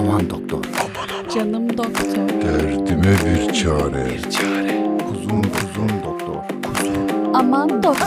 Aman doktor. Canım doktor. Derdime bir çare. Bir çare. Kuzum kuzum doktor. Kuzum. Aman doktor.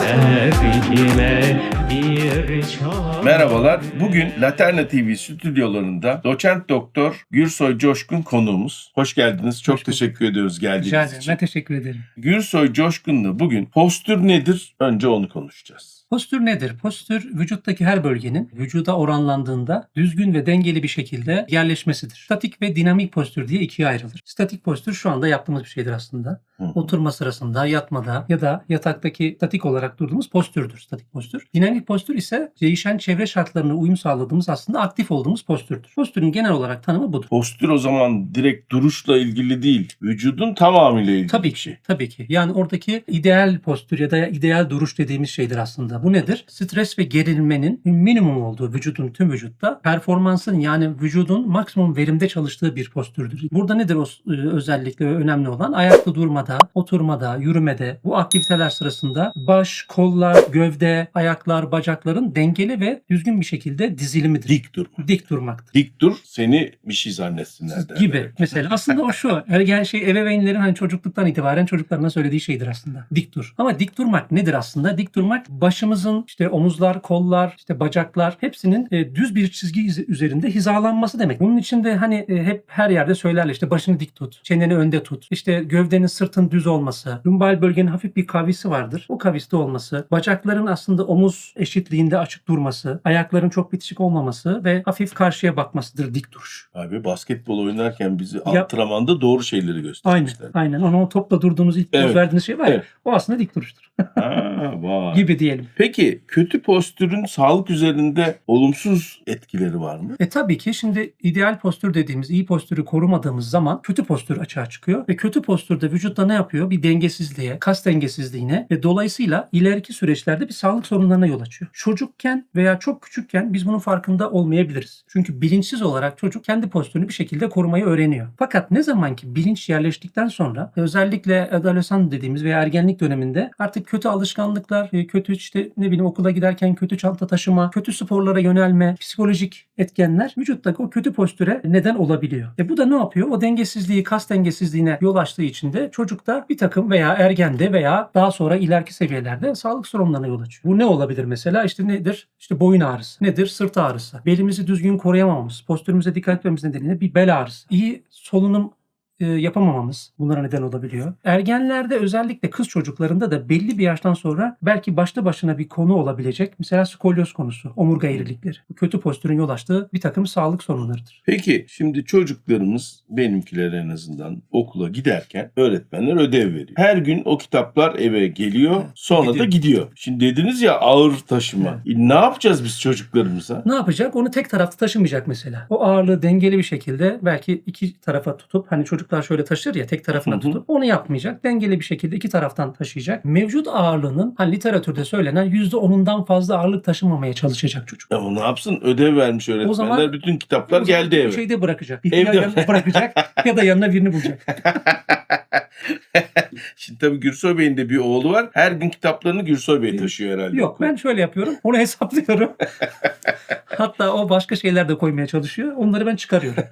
Merhabalar. Bugün Laterna TV stüdyolarında doçent doktor Gürsoy Coşkun konuğumuz. Hoş geldiniz. Çok Hoş teşekkür ediyoruz Rica geldiğiniz ederim. için. Ben teşekkür ederim. Gürsoy Coşkun'la bugün postür nedir? Önce onu konuşacağız. Postür nedir? Postür vücuttaki her bölgenin vücuda oranlandığında düzgün ve dengeli bir şekilde yerleşmesidir. Statik ve dinamik postür diye ikiye ayrılır. Statik postür şu anda yaptığımız bir şeydir aslında. Hı. Oturma sırasında, yatmada ya da yataktaki statik olarak durduğumuz postürdür statik postür. Dinamik postür ise değişen çevre şartlarına uyum sağladığımız aslında aktif olduğumuz postürdür. Postürün genel olarak tanımı budur. Postür o zaman direkt duruşla ilgili değil, vücudun tamamıyla ilgili Tabii ki. şey. Tabii ki. Yani oradaki ideal postür ya da ideal duruş dediğimiz şeydir aslında. Bu nedir? Stres ve gerilmenin minimum olduğu vücudun tüm vücutta performansın yani vücudun maksimum verimde çalıştığı bir postürdür. Burada nedir o e, özellikle önemli olan? Ayakta durmada, oturmada, yürümede bu aktiviteler sırasında baş, kollar, gövde, ayaklar, bacakların dengeli ve düzgün bir şekilde dizilimidir. Dik durma. Dik durmaktır Dik dur seni bir şey zannetsinler derler. gibi. Mesela aslında o şu. Ergen şey ebeveynlerin hani çocukluktan itibaren çocuklarına söylediği şeydir aslında. Dik dur. Ama dik durmak nedir aslında? Dik durmak başımızın işte omuzlar, kollar, işte bacaklar hepsinin e, düz bir çizgi iz- üzerinde hizalanması demek. Bunun için de hani e, hep her yerde söylerler işte başını dik tut, çeneni önde tut, işte gövdenin sırtın düz olması, lumbal bölgenin hafif bir kavisi vardır. O kaviste olması, bacakların aslında omuz eşitliğinde açık durması, ayakların çok bitişik olmaması ve hafif karşıya bakmasıdır dik duruş. Abi basketbol oynarken bizi Yap- antrenmanda doğru şeyleri Aynen. göstermişler. Aynen. Onu o topla durduğunuz ilk Evet. verdiğiniz şey var ya. Evet. O aslında dik duruştur. Ha, vay. gibi diyelim. Peki kötü postürün sağlık üzerinde olumsuz etkileri var mı? E tabii ki şimdi ideal postür dediğimiz iyi postürü korumadığımız zaman kötü postür açığa çıkıyor. Ve kötü postürde vücutta ne yapıyor? Bir dengesizliğe, kas dengesizliğine ve dolayısıyla ileriki süreçlerde bir sağlık sorunlarına yol açıyor. Çocukken veya çok küçükken biz bunun farkında olmayabiliriz. Çünkü bilinçsiz olarak çocuk kendi postürünü bir şekilde korumayı öğreniyor. Fakat ne zaman ki bilinç yerleştikten sonra özellikle adolesan dediğimiz veya ergenlik döneminde artık kötü alışkanlıklar, e, kötü işte ne bileyim okula giderken kötü çanta taşıma, kötü sporlara yönelme, psikolojik etkenler vücuttaki o kötü postüre neden olabiliyor. E bu da ne yapıyor? O dengesizliği, kas dengesizliğine yol açtığı için de çocukta bir takım veya ergende veya daha sonra ileriki seviyelerde sağlık sorunlarına yol açıyor. Bu ne olabilir mesela? İşte nedir? İşte boyun ağrısı. Nedir? Sırt ağrısı. Belimizi düzgün koruyamamamız, postürümüze dikkat etmemiz nedeniyle bir bel ağrısı. İyi solunum e, yapamamamız bunlara neden olabiliyor. Ergenlerde özellikle kız çocuklarında da belli bir yaştan sonra belki başlı başına bir konu olabilecek. Mesela skolyoz konusu, omurga eğrilikleri. Bu kötü postürün yol açtığı bir takım sağlık sorunlarıdır. Peki şimdi çocuklarımız benimkiler en azından okula giderken öğretmenler ödev veriyor. Her gün o kitaplar eve geliyor Evet, sonra da gidiyor. gidiyor. Şimdi dediniz ya ağır taşıma. E, ne yapacağız biz çocuklarımıza? Ne yapacak? Onu tek tarafta taşımayacak mesela. O ağırlığı dengeli bir şekilde belki iki tarafa tutup hani çocuklar şöyle taşır ya tek tarafına tutup onu yapmayacak. Dengeli bir şekilde iki taraftan taşıyacak. Mevcut ağırlığının hani literatürde söylenen %10'undan fazla ağırlık taşımamaya çalışacak çocuk. Ya o ne yapsın? Ödev vermiş öğretmenler. zaman- bütün kitaplar O zaman geldi eve. Şeyde bırakacak. Bir Evde. yanına bırakacak ya da yanına birini bulacak. Şimdi tabii Gürsoy Bey'in de bir oğlu var. Her gün kitaplarını Gürsoy Bey taşıyor herhalde. Yok ben şöyle yapıyorum. Onu hesaplıyorum. Hatta o başka şeyler de koymaya çalışıyor. Onları ben çıkarıyorum.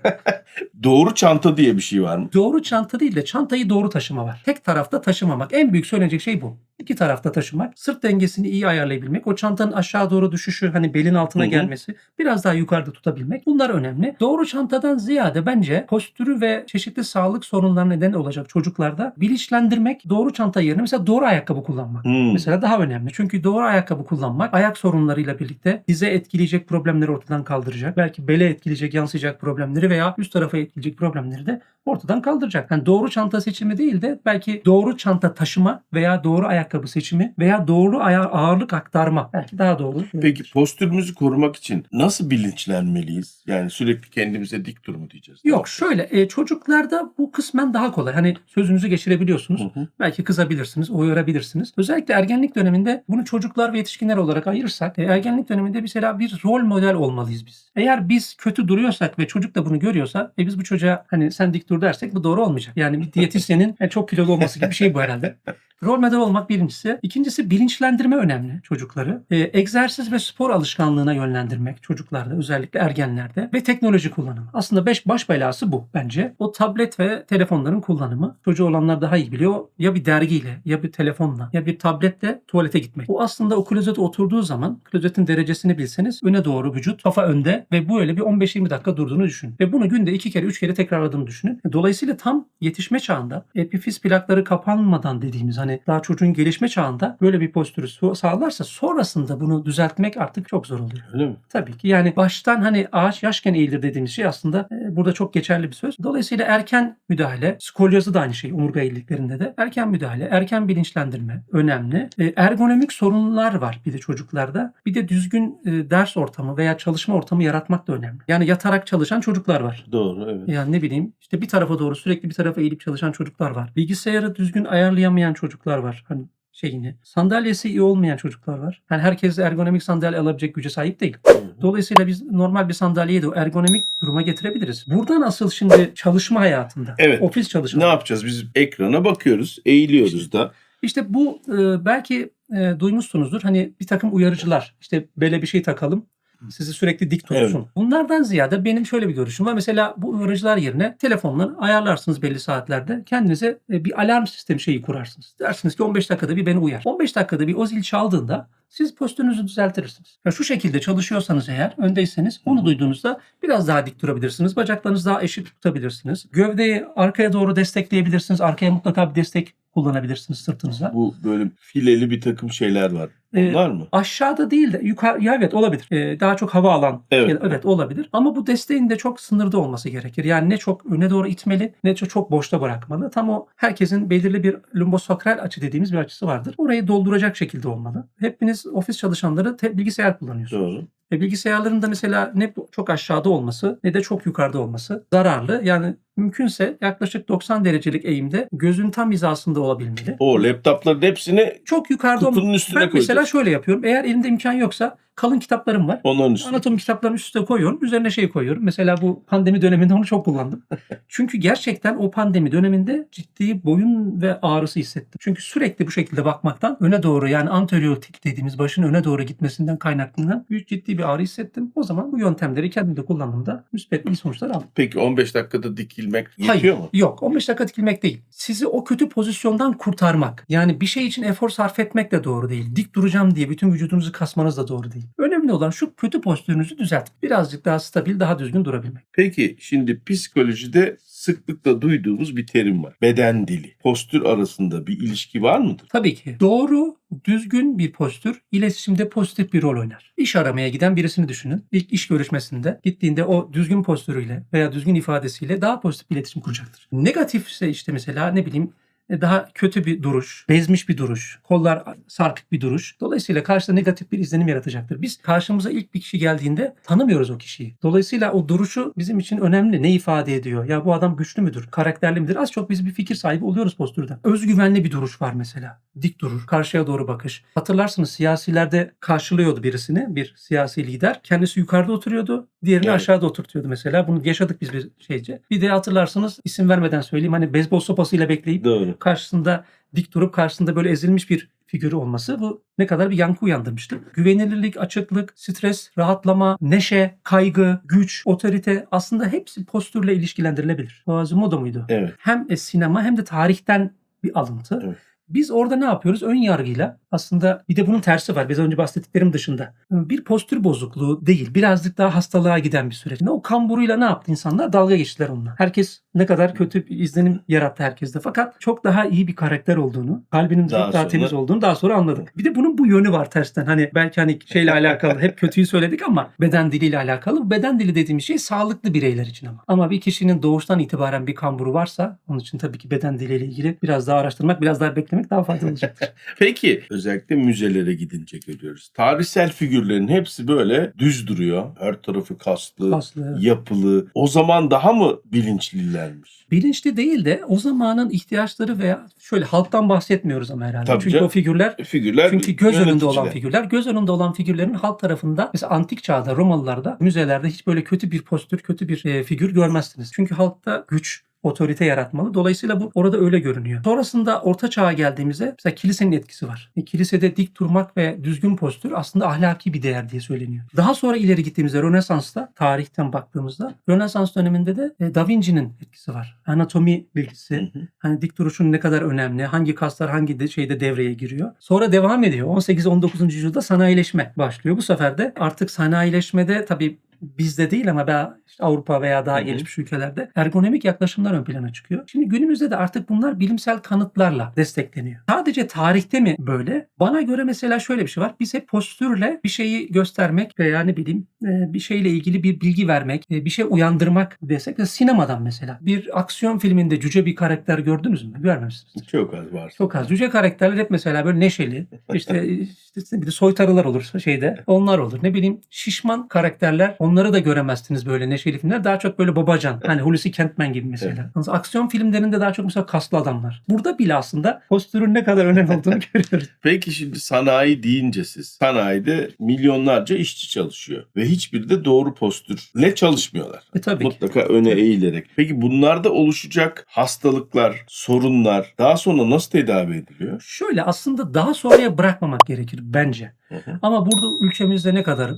Doğru çanta diye bir şey var mı? Doğru çanta değil de çantayı doğru taşıma var. Tek tarafta taşımamak. En büyük söylenecek şey bu. İki tarafta taşımak. Sırt dengesini iyi ayarlayabilmek. O çantanın aşağı doğru düşüşü hani belin altına Hı hı. gelmesi. Biraz daha yukarıda tutabilmek. Bunlar önemli. Doğru çantadan ziyade bence postürü ve çeşitli sağlık sorunlarına neden olacak çocuklarda bilinçlendirmek doğru çanta yerine mesela doğru ayakkabı kullanmak. Hmm. Mesela daha önemli. Çünkü doğru ayakkabı kullanmak ayak sorunlarıyla birlikte dize etkileyecek problemleri ortadan kaldıracak. Belki bele etkileyecek, yansıyacak problemleri veya üst tarafa etkileyecek problemleri de ortadan kaldıracak. Yani doğru çanta seçimi değil de belki doğru çanta taşıma veya doğru ayakkabı seçimi veya doğru aya- ağırlık aktarma. Belki daha doğru. Peki postürümüzü korumak için nasıl bilinçlenmeliyiz? Yani sürekli kendimize dik dur mu diyeceğiz? Yok şöyle e, çocuklarda bu kısmen daha kolay. Hani sözünüzü geçirebiliyorsunuz. Hı hı. Belki kızabilirsiniz, uyarabilirsiniz. Özellikle ergenlik döneminde bunu çocuklar ve yetişkinler olarak ayırırsak e, ergenlik döneminde mesela bir rol model olmalıyız biz. Eğer biz kötü duruyorsak ve çocuk da bunu görüyorsa e, biz bu çocuğa hani sen dik dur dersek bu doğru olmayacak. Yani bir diyetisyenin e, çok kilolu olması gibi bir şey bu herhalde. Rol model olmak bir birincisi. İkincisi bilinçlendirme önemli çocukları. Ee, egzersiz ve spor alışkanlığına yönlendirmek çocuklarda özellikle ergenlerde ve teknoloji kullanımı. Aslında beş baş belası bu bence. O tablet ve telefonların kullanımı. Çocuğu olanlar daha iyi biliyor. Ya bir dergiyle ya bir telefonla ya bir tabletle tuvalete gitmek. Bu aslında o klozete oturduğu zaman klozetin derecesini bilseniz öne doğru vücut kafa önde ve bu öyle bir 15-20 dakika durduğunu düşünün. Ve bunu günde iki kere üç kere tekrarladığını düşünün. Dolayısıyla tam yetişme çağında epifiz plakları kapanmadan dediğimiz hani daha çocuğun gelişme çağında böyle bir postürü sağlarsa sonrasında bunu düzeltmek artık çok zor oluyor. Öyle mi? Tabii ki yani baştan hani ağaç yaşken eğilir dediğimiz şey aslında e, burada çok geçerli bir söz. Dolayısıyla erken müdahale, skolyozu da aynı şey omurga eğriliklerinde de. Erken müdahale, erken bilinçlendirme önemli. E, ergonomik sorunlar var bir de çocuklarda. Bir de düzgün e, ders ortamı veya çalışma ortamı yaratmak da önemli. Yani yatarak çalışan çocuklar var. Doğru evet. Yani ne bileyim işte bir tarafa doğru sürekli bir tarafa eğilip çalışan çocuklar var. Bilgisayarı düzgün ayarlayamayan çocuklar var. Hani şeyini. Sandalyesi iyi olmayan çocuklar var. Yani herkes ergonomik sandalye alabilecek güce sahip değil. Dolayısıyla biz normal bir sandalyeyi de ergonomik duruma getirebiliriz. Buradan asıl şimdi çalışma hayatında, Evet. ofis çalışma. Ne yapacağız? Biz ekrana bakıyoruz, eğiliyoruz da. İşte bu e, belki e, duymuşsunuzdur. Hani bir takım uyarıcılar. İşte böyle bir şey takalım. Sizi sürekli dik tutsun. Evet. Bunlardan ziyade benim şöyle bir görüşüm var. Mesela bu uyarıcılar yerine telefonla ayarlarsınız belli saatlerde. Kendinize e, bir alarm sistemi şeyi kurarsınız. Dersiniz ki 15 dakikada bir beni uyar. 15 dakikada bir o zil çaldığında siz postürünüzü düzeltirsiniz. Ya şu şekilde çalışıyorsanız eğer öndeyseniz onu duyduğunuzda biraz daha dik durabilirsiniz. Bacaklarınızı daha eşit tutabilirsiniz. Gövdeyi arkaya doğru destekleyebilirsiniz. Arkaya mutlaka bir destek kullanabilirsiniz sırtınıza. Bu böyle fileli bir takım şeyler var. Ee, Onlar mı? Aşağıda değil de yukarı ya evet olabilir. Ee, daha çok hava alan Evet. şeyler- evet olabilir. Ama bu desteğin de çok sınırda olması gerekir. Yani ne çok öne doğru itmeli ne çok, çok boşta bırakmalı. Tam o herkesin belirli bir lumbosakral açı dediğimiz bir açısı vardır. Orayı dolduracak şekilde olmalı. Hepiniz ofis çalışanları te- bilgisayar kullanıyorsunuz. Doğru. Ve bilgisayarların da mesela ne çok aşağıda olması ne de çok yukarıda olması zararlı. Yani mümkünse yaklaşık 90 derecelik eğimde gözün tam hizasında olabilmeli. O laptopların hepsini Çok yukarıda kutunun üstüne ben mesela koyacağız. şöyle yapıyorum. Eğer elimde imkan yoksa kalın kitaplarım var. Onların üstüne. Anatomi kitaplarını üst üste koyuyorum. Üzerine şey koyuyorum. Mesela bu pandemi döneminde onu çok kullandım. Çünkü gerçekten o pandemi döneminde ciddi boyun ve ağrısı hissettim. Çünkü sürekli bu şekilde bakmaktan öne doğru yani anteriotik dediğimiz başın öne doğru gitmesinden kaynaklanan büyük ciddi bir ağrı hissettim. O zaman bu yöntemleri kendim de kullandığımda müspet iyi sonuçlar aldım. Peki 15 dakikada dikilmek yetiyor Hayır, mu? yok. 15 dakika dikilmek değil. Sizi o kötü pozisyondan kurtarmak. Yani bir şey için efor sarf etmek de doğru değil. Dik duracağım diye bütün vücudunuzu kasmanız da doğru değil. Önemli olan şu kötü postürünüzü düzeltip birazcık daha stabil, daha düzgün durabilmek. Peki şimdi psikolojide sıklıkla duyduğumuz bir terim var. Beden dili. Postür arasında bir ilişki var mıdır? Tabii ki doğru, düzgün bir postür iletişimde pozitif bir rol oynar. İş aramaya giden birisini düşünün. İlk iş görüşmesinde gittiğinde o düzgün postürüyle veya düzgün ifadesiyle daha pozitif bir iletişim kuracaktır. Negatifse işte mesela ne bileyim daha kötü bir duruş, bezmiş bir duruş, kollar sarkık bir duruş. Dolayısıyla karşıda negatif bir izlenim yaratacaktır. Biz karşımıza ilk bir kişi geldiğinde tanımıyoruz o kişiyi. Dolayısıyla o duruşu bizim için önemli. Ne ifade ediyor? Ya bu adam güçlü müdür? Karakterli midir? Az çok biz bir fikir sahibi oluyoruz postürden. Özgüvenli bir duruş var mesela. Dik durur. Karşıya doğru bakış. Hatırlarsınız siyasilerde karşılıyordu birisini. Bir siyasi lider. Kendisi yukarıda oturuyordu. Diğerini Evet. aşağıda oturtuyordu mesela. Bunu yaşadık biz bir şeyce. Bir de hatırlarsınız isim vermeden söyleyeyim. Hani beyzbol sopasıyla bekleyip Doğru. Karşısında dik durup karşısında böyle ezilmiş bir figürü olması bu ne kadar bir yankı uyandırmıştı. Güvenilirlik, açıklık, stres, rahatlama, neşe, kaygı, güç, otorite aslında hepsi postürle ilişkilendirilebilir. Quasimodo muydu? Evet. Hem e, sinema hem de tarihten bir alıntı. Evet. Biz orada ne yapıyoruz? Ön yargıyla aslında bir de bunun tersi var. Biz önce bahsettiklerim dışında. Bir postür bozukluğu değil. Birazcık daha hastalığa giden bir süreç. O kamburuyla ne yaptı insanlar? Dalga geçtiler onunla. Herkes ne kadar kötü bir izlenim yarattı herkeste. Fakat çok daha iyi bir karakter olduğunu, kalbinin Daha çok daha sonra- temiz olduğunu daha sonra anladık. Bir de bunun bu yönü var tersten. Hani belki hani şeyle alakalı hep kötüyü söyledik ama beden diliyle alakalı. Beden dili dediğimiz şey sağlıklı bireyler için ama. Ama bir kişinin doğuştan itibaren bir kamburu varsa onun için tabii ki beden diliyle ilgili biraz daha araştırmak, biraz daha beklemek daha faydalı olacaktır. Peki özellikle müzelere gidince görüyoruz. Tarihsel figürlerin hepsi böyle düz duruyor. Her tarafı kaslı, Aslı. yapılı. O zaman daha mı bilinçlilermiş? Bilinçli değil de o zamanın ihtiyaçları veya şöyle halktan bahsetmiyoruz ama herhalde. Tabii Çünkü canım. o figürler Figürler çünkü göz önünde olan figürler. Göz önünde olan figürlerin halk tarafından mesela antik çağda Romalılarda müzelerde hiç böyle kötü bir postür, kötü bir e, figür görmezsiniz. Çünkü halkta güç, otorite yaratmalı. Dolayısıyla bu orada öyle görünüyor. Sonrasında orta çağa geldiğimizde mesela kilisenin etkisi var. E, kilisede dik durmak ve düzgün postür aslında ahlaki bir değer diye söyleniyor. Daha sonra ileri gittiğimizde Rönesans'ta tarihten baktığımızda Rönesans döneminde de e, Da Vinci'nin etkisi var. Anatomi bilgisi, hani dik duruşun ne kadar önemli, hangi kaslar hangi de şeyde devreye giriyor. Sonra devam ediyor. 18-19. yüzyılda sanayileşme başlıyor. Bu sefer de artık sanayileşmede tabii bizde değil ama daha işte Avrupa veya daha gelişmiş ülkelerde ergonomik yaklaşımlar ön plana çıkıyor. Şimdi günümüzde de artık bunlar bilimsel kanıtlarla destekleniyor. Sadece tarihte mi böyle? Bana göre mesela şöyle bir şey var. Biz hep postürle bir şeyi göstermek veya ne bileyim e, bir şeyle ilgili bir bilgi vermek, e, bir şey uyandırmak desek de sinemadan mesela. Bir aksiyon filminde cüce bir karakter gördünüz mü? Görmemişsiniz. Çok az var. Çok az. Cüce karakterler hep mesela böyle neşeli. İşte, işte bir de soytarılar olur şeyde. Onlar olur. Ne bileyim şişman karakterler. Onları da göremezsiniz böyle neşeli filmler. Daha çok böyle babacan. Hani Hulusi Kentmen gibi mesela. Yalnız aksiyon filmlerinde daha çok mesela kaslı adamlar. Burada bile aslında postürün ne kadar önemli olduğunu görüyoruz. Peki şimdi sanayi deyince siz sanayide milyonlarca işçi çalışıyor ve hiçbiri de doğru postürle çalışmıyorlar. E tabii ki. Mutlaka öne eğilerek. Peki bunlarda oluşacak hastalıklar, sorunlar daha sonra nasıl tedavi ediliyor? Şöyle aslında daha sonraya bırakmamak gerekir bence. Hı hı. Ama burada ülkemizde ne kadar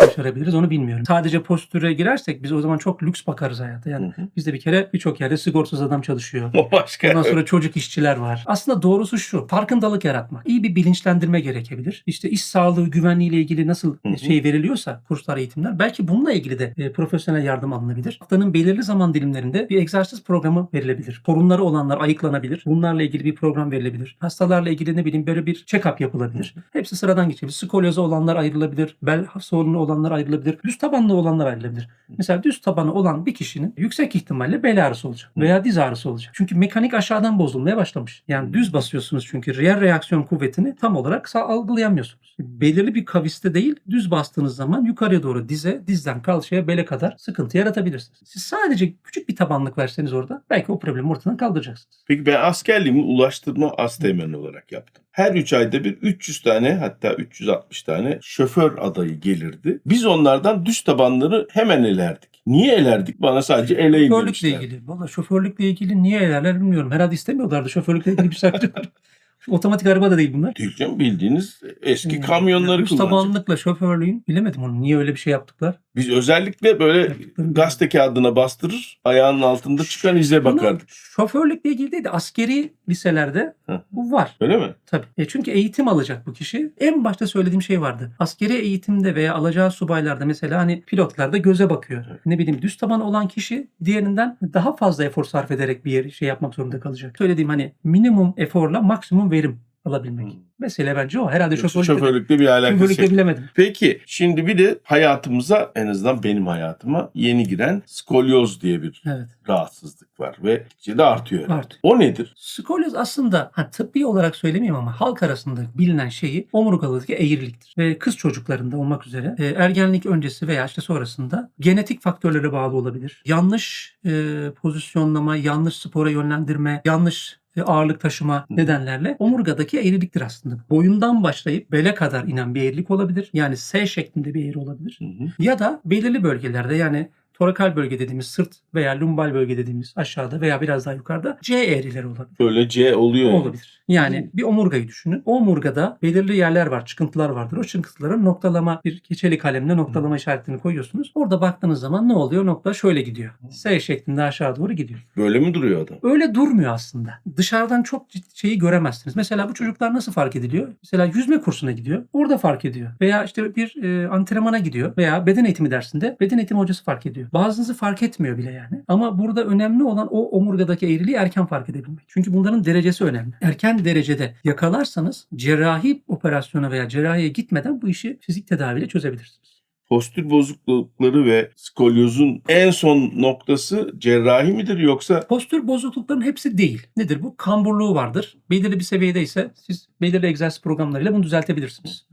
başarabiliriz onu bilmiyorum. Sadece postüre girersek biz o zaman çok lüks bakarız hayata. Yani Hı hı. bizde bir kere birçok yerde sigortasız adam çalışıyor. O başka. Ondan sonra çocuk işçiler var. Aslında doğrusu şu. Farkındalık yaratmak. İyi bir bilinçlendirme gerekebilir. İşte iş sağlığı, güvenliği ile ilgili nasıl Hı hı. şey veriliyorsa kurslar, eğitimler belki bununla ilgili de e, profesyonel yardım alınabilir. Haftanın belirli zaman dilimlerinde bir egzersiz programı verilebilir. Sorunları olanlar ayıklanabilir. Bunlarla ilgili bir program verilebilir. Hastalarla ilgili ne bileyim böyle bir check-up yapılabilir. Hepsi sıradan geçebilir. Skolyozu olanlar ayrılabilir. Bel sorunu olanlar ayrılabilir. Düz tabanlı olanlar ayrılabilir. Mesela düz tabanı olan bir kişinin yüksek ihtimalle bel ağrısı olacak veya diz ağrısı olacak. Çünkü mekanik aşağıdan bozulmaya başlamış. Yani düz basıyorsunuz çünkü real reaksiyon kuvvetini tam olarak algılayamıyorsunuz. Belirli bir kaviste değil düz bastığınız zaman yukarıya doğru dize, dizden kalçaya bele kadar sıkıntı yaratabilirsiniz. Siz sadece küçük bir tabanlık verseniz orada belki o problemi ortadan kaldıracaksınız. Peki ben askerliğimi ulaştırma asteğmeni olarak yaptım. Her 3 ayda bir 300 tane hatta 360 tane şoför adayı gelirdi. Biz onlardan düz tabanları hemen elerdik. Niye elerdik? Bana sadece eleyin Şoförlükle demişler. ilgili. Valla şoförlükle ilgili niye ederler bilmiyorum. Herhalde istemiyorlardı şoförlükle ilgili bir saklı. Otomatik araba da değil bunlar. Değil canım bildiğiniz eski Hmm. kamyonları Düz kullanacak. tabanlıkla şoförlüğün bilemedim onu. Niye öyle bir şey yaptıklar? Biz özellikle böyle gazete kağıdına bastırır ayağının altında çıkan ize bakardık. şoförlükle ilgili değil de askeri liselerde Hı. bu var. Öyle mi? Tabii. E çünkü eğitim alacak bu kişi. En başta söylediğim şey vardı. Askeri eğitimde veya alacağı subaylarda mesela hani pilotlarda göze bakıyor. Ne bileyim düz taban olan kişi diğerinden daha fazla efor sarf ederek bir yer, şey yapmak zorunda kalacak. Söylediğim hani minimum eforla maksimum verim alabilmek. Hı. Mesele bence o. Herhalde Yoksa şoförlükle, Şoförlükle bir alakası şoförlükle yok. bilemedim. Peki şimdi bir de hayatımıza en azından benim hayatıma yeni giren skolyoz diye bir Evet. rahatsızlık var ve gitgide artıyor. herhalde. Artıyor. O nedir? Skolyoz aslında ha, tıbbi olarak söylemeyeyim ama halk arasında bilinen şeyi omurgalıdaki eğriliktir. Ve kız çocuklarında olmak üzere e, ergenlik öncesi veya işte sonrasında genetik faktörlere bağlı olabilir. Yanlış e, pozisyonlama, yanlış spora yönlendirme, yanlış ağırlık taşıma nedenlerle omurgadaki eğriliktir aslında. Boyundan başlayıp bele kadar inen bir eğrilik olabilir. Yani S şeklinde bir eğri olabilir. Hı hı. Ya da belirli bölgelerde yani torakal bölge dediğimiz sırt veya lumbal bölge dediğimiz aşağıda veya biraz daha yukarıda C eğrileri olabilir. Böyle C oluyor. yani. Olabilir. Yani bir omurgayı düşünün. O omurgada belirli yerler var, çıkıntılar vardır. O çıkıntılara noktalama bir keçeli kalemle noktalama işaretini koyuyorsunuz. Orada baktığınız zaman ne oluyor? Nokta şöyle gidiyor. S şeklinde aşağı doğru gidiyor. Böyle mi duruyor adam? Öyle durmuyor aslında. Dışarıdan çok ciddi şeyi göremezsiniz. Mesela bu çocuklar nasıl fark ediliyor? Mesela yüzme kursuna gidiyor. Orada fark ediyor. Veya işte bir e, antrenmana gidiyor. Veya beden eğitimi dersinde beden eğitimi hocası fark ediyor. Bazınızı fark etmiyor bile yani. Ama burada önemli olan o omurgadaki eğriliği erken fark edebilmek. Çünkü bunların derecesi önemli. Erken derecede yakalarsanız cerrahi operasyona veya cerrahiye gitmeden bu işi fizik tedaviyle çözebilirsiniz. Postür bozuklukları ve skolyozun en son noktası cerrahi midir yoksa Postür bozuklukların hepsi değil. Nedir bu? Kamburluğu vardır. Belirli bir seviyede ise siz belirli egzersiz programlarıyla bunu düzeltebilirsiniz.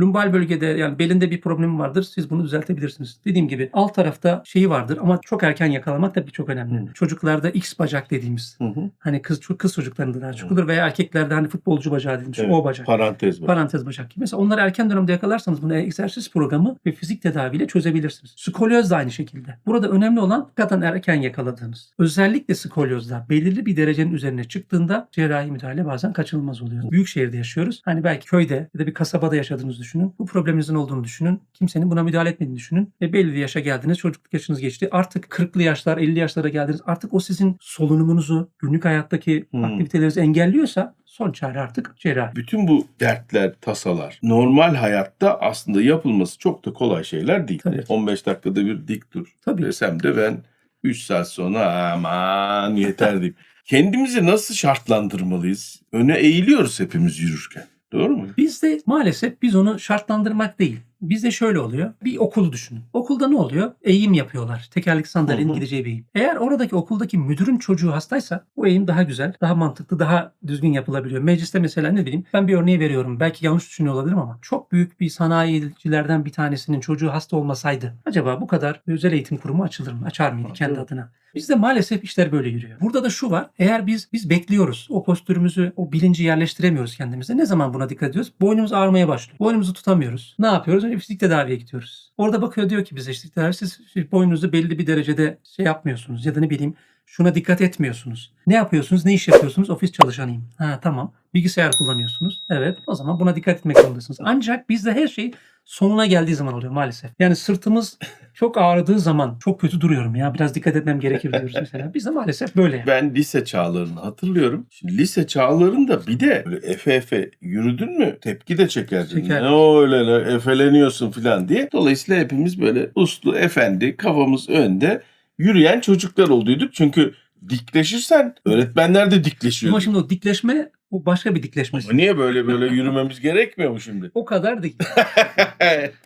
Lumbal bölgede yani belinde bir problem vardır. Siz bunu düzeltebilirsiniz. Dediğim gibi alt tarafta şeyi vardır ama çok erken yakalamak tabii çok önemli. Hı. Çocuklarda X bacak dediğimiz Hı hı. hani kız kız çocuklarında daha çok olur veya erkeklerde hani futbolcu bacağı dediğimiz Evet, o bacak. Parantez var. Parantez bacak gibi. Mesela onları erken dönemde yakalarsanız bunu egzersiz programı ve fizik tedaviyle çözebilirsiniz. Skolyoz da aynı şekilde. Burada önemli olan hakikaten erken yakaladığınız. Özellikle skolyozda belirli bir derecenin üzerine çıktığında cerrahi müdahale bazen kaçınılmaz oluyor. Büyük şehirde yaşıyoruz. Hani belki köyde ya da bir kasabada yaşadığınızı düşünün. Bu probleminizin olduğunu düşünün. Kimsenin buna müdahale etmediğini düşünün. Ve belli bir yaşa geldiniz. Çocukluk yaşınız geçti. Artık 40'lı yaşlar, 50 yaşlara geldiniz. Artık o sizin solunumunuzu, günlük hayattaki Hmm. aktivitelerinizi engelliyorsa son çare artık cerrahi. Bütün bu dertler, tasalar normal hayatta aslında yapılması çok da kolay şeyler değil. Tabii. 15 dakikada bir dik dur Tabii. desem de ben 3 saat sonra aman yeter deyip. Kendimizi nasıl şartlandırmalıyız? Öne eğiliyoruz hepimiz yürürken. Doğru mu? Bizde maalesef biz onu şartlandırmak değil. Bizde şöyle oluyor. Bir okul düşünün. Okulda ne oluyor? Eğim yapıyorlar. Tekerlekli sandalyenin gideceği bir eğim. Eğer oradaki okuldaki müdürün çocuğu hastaysa bu eğim daha güzel, daha mantıklı, daha düzgün yapılabiliyor. Mecliste mesela ne bileyim ben bir örneği veriyorum. Belki yanlış düşünüyor olabilirim ama çok büyük bir sanayicilerden bir tanesinin çocuğu hasta olmasaydı acaba bu kadar özel eğitim kurumu açılır mı? Açar mıydı kendi adına? Bizde maalesef işler böyle yürüyor. Burada da şu var. Eğer biz biz bekliyoruz. O postürümüzü, o bilinci yerleştiremiyoruz kendimize. Ne zaman buna dikkat ediyoruz? Boynumuz ağrımaya başlıyor. Boynumuzu tutamıyoruz. Ne yapıyoruz? Önce fizik tedaviye gidiyoruz. Orada bakıyor diyor ki bize fizik tedavi siz boynunuzu belli bir derecede şey yapmıyorsunuz ya da ne bileyim şuna dikkat etmiyorsunuz. Ne yapıyorsunuz? Ne iş yapıyorsunuz? Ofis çalışanıyım. Ha tamam. Bilgisayar kullanıyorsunuz. Evet. O zaman buna dikkat etmek zorundasınız. Ancak bizde her şey sonuna geldiği zaman oluyor maalesef. Yani sırtımız çok ağrıdığı zaman çok kötü duruyorum ya. Biraz dikkat etmem gerekir diyoruz mesela. Bizde maalesef böyle. yani. Ben lise çağlarını hatırlıyorum. Şimdi lise çağlarında bir de böyle efe efe yürüdün mü tepki de çekerdin. Çeker. Ne öyle ne, efeleniyorsun falan diye. Dolayısıyla hepimiz böyle uslu efendi kafamız önde yürüyen çocuklar olduyduk. Çünkü dikleşirsen öğretmenler de dikleşiyor. Ama şimdi o dikleşme o başka bir dikleşme. Ama niye böyle böyle yürümemiz gerekmiyor mu şimdi? O kadar değil.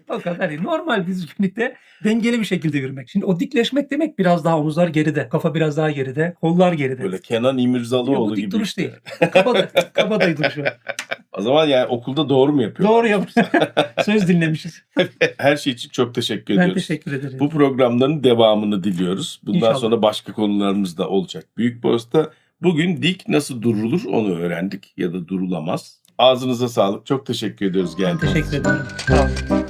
O kadar değil. Normal düzgünlükte dengeli bir şekilde yürümek. Şimdi o dikleşmek demek biraz daha omuzlar geride, kafa biraz daha geride, kollar geride. böyle Kenan İmirzalıoğlu Yok, bu dik gibi. duruş işte. değil. Kabada, kabadayı duruş var. O zaman yani okulda doğru mu yapıyor? Doğru yapmışsın. Söz dinlemişiz. Her şey için çok teşekkür Ben ediyoruz. teşekkür ederim. Bu programların devamını diliyoruz. Bundan İnşallah. sonra başka konularımız da olacak. Büyük Boğaz'da bugün dik nasıl durulur onu öğrendik ya da durulamaz. Ağzınıza sağlık. Çok teşekkür ediyoruz geldiğiniz için. teşekkür ederim. Sağ olun.